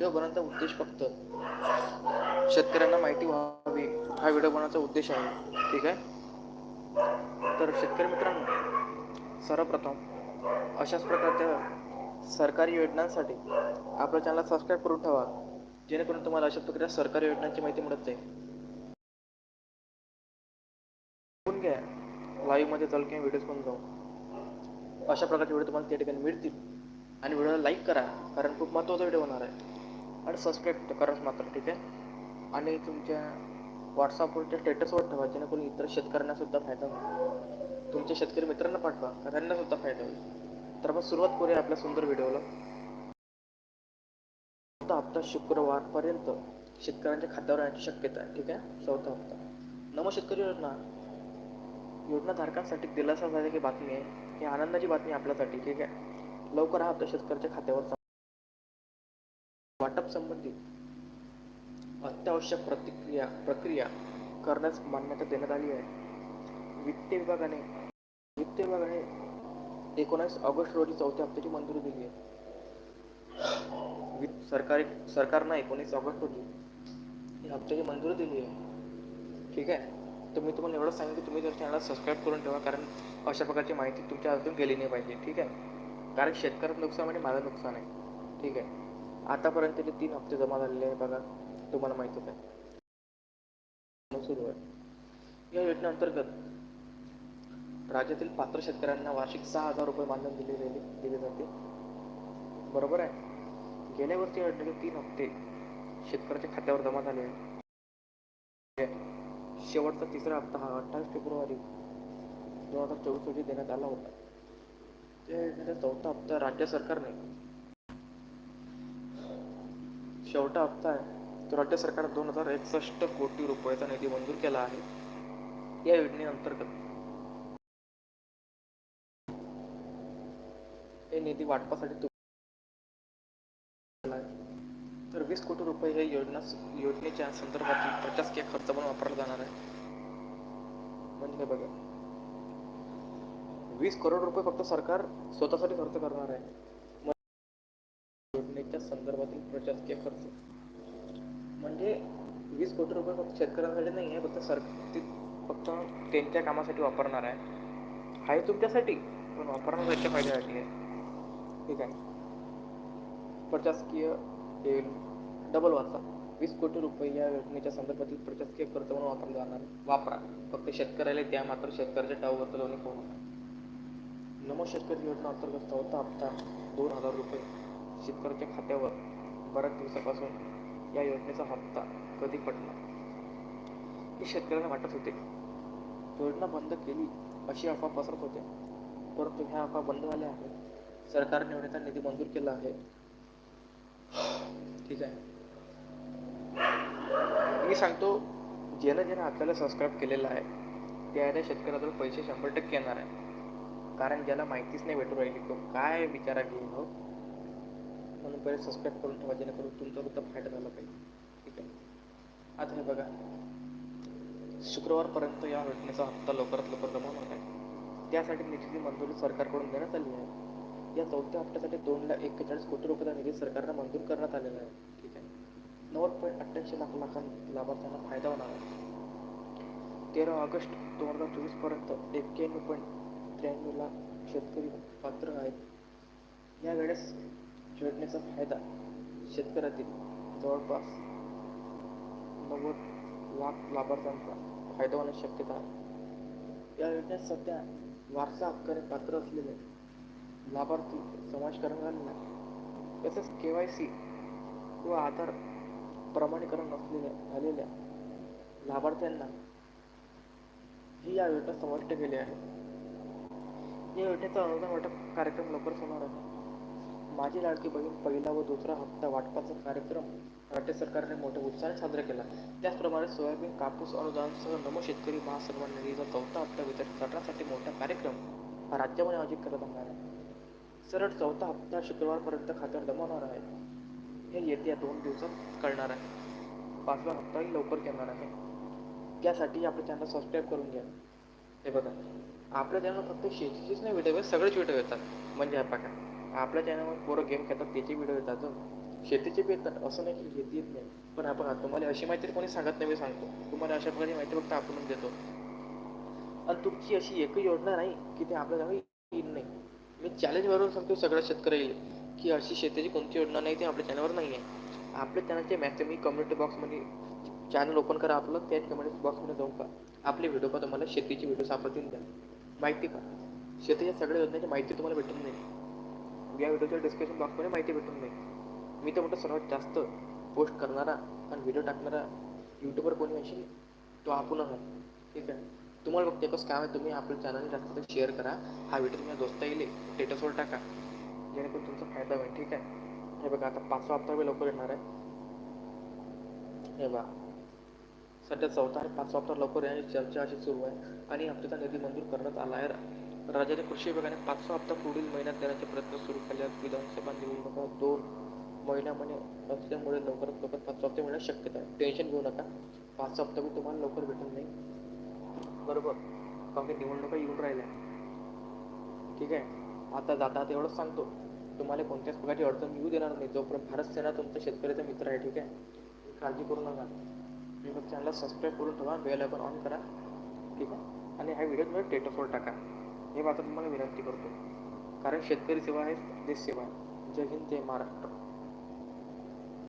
Video बनवण्याचा उद्देश फक्त शेतकऱ्यांना माहिती व्हावी. हा व्हिडिओ बनवण्याचा उद्देश आहे. ठीक आहे? तर शेतकरी मित्रांनो सर्वप्रथम अशाच प्रकारच्या सरकारी योजनांसाठी आपल्या चॅनल सबस्क्राईब करून ठेवा. जेणेकरून तुम्हाला अशा प्रकारे सरकारी योजनांची माहिती मिळत जाईल. घ्या. लाईव्हमध्ये चालू किंवा व्हिडिओज पण जाऊ. अशा प्रकारचे व्हिडिओ तुम्हाला त्या ठिकाणी मिळतील. आणि व्हिडिओला लाईक करा कारण खूप महत्त्वाचा व्हिडिओ होणार आहे. आणि सबस्क्राईब कराच मात्र ठीक आहे? आणि तुमच्या व्हॉट्सअपवरच्या स्टेटसवर ठेवा जेणेकरून इतर शेतकऱ्यांना सुद्धा फायदा होईल. तुमच्या शेतकरी मित्रांना पाठवा का त्यांना सुद्धा फायदा होईल. तर मग सुरुवात करूया आपल्या सुंदर व्हिडिओला. चौथा हप्ता शुक्रवारपर्यंत शेतकऱ्यांच्या खात्यावर येण्याची शक्यता आहे ठीक आहे? चौथा हप्ता. नमो शेतकरी योजना. योजना धारकांसाठी दिलासा झालेली बातमी आहे ही आनंदाची बातमी आपल्यासाठी ठीक आहे? लवकर हा हप्ता शेतकऱ्याच्या खात्यावर वाटप संबंधी अत्यावश्यक प्रतिक्रिया प्रक्रिया करण्यास मान्यता देण्यात आली आहे. वित्त विभागाने वित्त विभागाने एकोणीस ऑगस्ट रोजी चौथ्या हप्त्याची मंजुरी दिली आहे. वित्त सरकारी सरकारनं एकोणीस ऑगस्ट रोजी या हप्त्याची मंजुरी दिली आहे. ठीक आहे? तर मी तुम्हाला एवढं सांगितलं की तुम्ही जर चॅनलला सबस्क्राईब करून ठेवा कारण अशा प्रकारची माहिती तुमच्या हातून गेली नाही पाहिजे. ठीक आहे? कारण शेतकऱ्याचं नुकसान म्हणजे माझं नुकसान आहे. ठीक आहे? आतापर्यंत ते तीन हप्ते जमा झालेले आहे बघा. तुम्हाला माहितीच आहे. सुरू आहे. या योजनेअंतर्गत राज्यातील पात्र शेतकऱ्यांना वार्षिक सहा हजार रुपये मानधन दिले गेले दिले जाते. बरोबर आहे? गेल्या वर्षी योजनेचे तीन हप्ते शेतकऱ्याच्या खात्यावर जमा झाले आहेत. शेवटचा तिसरा हप्ता हा अठ्ठावीस फेब्रुवारी दोन हजार चोवीस रोजी देण्यात आला होता. त्या योजनेचा चौथा हप्ता राज्य सरकारने शेवटा हप्ता आहे. तो राज्य सरकार दोन हजार एकसष्ट कोटी रुपयाचा निधी मंजूर केला आहे. या योजनेअंतर्गत हे निधी वाटपासाठी तर वीस कोटी रुपये हे योजना योजनेच्या संदर्भातील प्रशासकीय खर्च म्हणून वापरला जाणार आहे. म्हणजे हे बघा. वीस करोड रुपये फक्त सरकार स्वतःसाठी खर्च करणार आहे. मग योजनेच्या संदर्भातील प्रशासकीय खर्च. म्हणजे वीस कोटी रुपये फक्त शेतकऱ्यांसाठी नाही आहे फक्त सर ते फक्त त्यांच्या कामासाठी वापरणार आहे. आहे तुमच्यासाठी पण वापरणार त्यांच्या फायद्यासाठी आहे. ठीक आहे. प्रशासकीय ते डबल वाचा. वीस कोटी रुपये या योजनेच्या संदर्भातील प्रशासकीय खर्च म्हणून वापरला जाणार वापरा. फक्त शेतकऱ्याला द्या मात्र शेतकऱ्याच्या टावर लोणी करू नमो शेतकरी योजना अंतर्गत चौथा हप्ता दोन हजार रुपये. शेतकऱ्याच्या खात्यावर बऱ्याच दिवसापासून या योजनेचा हप्ता कधी पडला हे शेतकऱ्यांना वाटत होते. योजना बंद केली अशी अफवा पसरत होते परंतु ह्या अफवा बंद झाल्या आहेत. सरकारने योजनेचा निधी मंजूर केला आहे. ठीक आहे. मी सांगतो ज्यानं ज्यानं आपल्याला सबस्क्राईब केलेलं आहे त्या शेतकऱ्याजवळ पैसे शंभर टक्के येणार आहे. कारण ज्याला माहितीच नाही भेटू राहिली तो काय विचारा घेईन हो? म्हणून बरेच सबस्क्राईब करून ठेवा जेणेकरून तुमचा सुद्धा फायदा झाला पाहिजे. ठीक आहे? आता हे बघा. शुक्रवारपर्यंत या योजनेचा हप्ता लवकरात लवकर जमा होणार आहे. त्यासाठी निधीची मंजुरी सरकारकडून देण्यात आली आहे. या चौथ्या हप्त्यासाठी दोन लाख एक्केचाळीस कोटी रुपयाचा निधी सरकारनं मंजूर करण्यात आलेला आहे. ठीक आहे? नव्वद पॉईंट अठ्ठ्याऐंशी लाख लाखां लाभार्थ्यांना फायदा होणार आहे. तेरा ऑगस्ट दोन हजार चोवीसपर्यंत एक्क्याण्णव पॉईंट त्र्याण्णव लाख शेतकरी पात्र आहेत. या वेळेस योजनेचा फायदा शेतकऱ्यातील जवळपास नव्वद लाख लाभार्थ्यांचा फायदा होण्याची शक्यता आहे. या योजनेत सध्या वारसा हक्काने पात्र असलेले लाभार्थी समाविष्ट झालेला तसेच के वाय सी व आधार प्रमाणीकरण नसलेल्या झालेल्या लाभार्थ्यांना ही या योजना समाविष्ट केले आहे. या योजनेचा अनुदान वाटप कार्यक्रम लवकरच होणार आहे. माझी लाडकी बहीण पहिला व दुसरा हप्ता वाटपाचा कार्यक्रम राज्य सरकारने मोठ्या उत्साहाने साजरा केला. त्याचप्रमाणे सोयाबीन कापूस अनुदानसह नमो शेतकरी महासन्मान निधीचा चौथा हप्ता वितरित करण्यासाठी मोठा कार्यक्रम हा राज्यामध्ये आयोजित करत होणार आहे. सरळ चौथा हप्ता शुक्रवारपर्यंत खात्यावर जमा होणार आहे. हे येत्या दोन दिवसात कळणार आहे. पाचवा हप्ताही लवकर येणार आहे. त्यासाठी आपलं चॅनल सबस्क्राईब करून घ्या. हे बघा आपल्या चॅनल फक्त शेतीचीच नाही व्हिडिओ सगळेच व्हिडिओ येतात. म्हणजे हा बघा. आपल्या चॅनलवर पोरं गेम खेळतात त्याचे व्हिडिओ येतात जो शेतीचे बी येतात असं नाही की शेती येत नाही. पण आपण तुम्हाला अशी माहिती कोणी सांगत नाही मी सांगतो. तुम्हाला अशा प्रकारे माहिती फक्त आपणच देतो. आणि तुमची अशी एकही योजना नाही की ते आपल्या येईल नाही. मी चॅलेंज भरून सांगतो सगळ्या शेतकऱ्याला की अशी शेतीची कोणती योजना नाही ती आपल्या चॅनलवर नाही आहे आपल्या चॅनलचे मॅक्सिमम कम्युनिटी बॉक्समध्ये चॅनल ओपन करा आपलं त्या कम्युनिटी बॉक्समध्ये जाऊन का आपले व्हिडिओ पहा तुम्हाला शेतीची व्हिडिओ सापडतील द्या माहिती पहा. शेतीच्या सगळ्या योजनेची माहिती तुम्हाला भेटून नाही या व्हिडिओच्या डिस्क्रिप्शन बॉक्समध्ये माहिती भेटून नाही मी तर म्हणतो सर्वात जास्त पोस्ट करणारा आणि व्हिडिओ टाकणारा यूट्यूबर कोणी असेल तो आपणच आहे ठीक आहे? तुम्हाला फक्त एकच काम आहे तुम्ही आपलं चॅनल जास्त शेअर करा. हा व्हिडिओ तुम्ही दोस्ता येईल स्टेटसवर टाका. जेणेकरून तुमचा फायदा होईल ठीक आहे? हे बघा आता पाचवा हप्ता मी लवकर येणार आहे. हे बघा. सध्या चौथा आणि पाचवा हप्ता लवकर येण्याची चर्चा अशी सुरू आहे. आणि हप्त्याचा निधी मंजूर करण्यात आला आहे. राज्याच्या कृषी विभागाने पाचवा हप्ता पुढील महिन्यात देण्याचे प्रयत्न सुरू केले. आहेत विधानसभा निवडणुका दोन महिन्यामध्ये असल्यामुळे लवकरात लवकर पाचवा हप्ता मिळण्यास शक्यता आहे. टेन्शन घेऊ नका. पाचवा हप्ता मी तुम्हाला लवकर भेटत नाही. बरोबर. कारण की निवडणुका येऊन राहिल्या. ठीक आहे. आता जाता आता एवढंच सांगतो. तुम्हाला कोणत्याच प्रकारची अडचण येऊ देणार नाही. जोपर्यंत भारत सेना तुमचा शेतकऱ्याचा मित्र आहे ठीक आहे? काळजी करू नका. युट्यूब चॅनलला सबस्क्राईब करून ठेवा. बेल आयकॉन ऑन करा. ठीक आहे. आणि ह्या व्हिडिओ तुम्ही स्टेटसवर टाका. हे मात्र तुम्हाला विनंती करतो. कारण शेतकरी सेवा आहे देश सेवा आहे. जय हिंद जय महाराष्ट्र.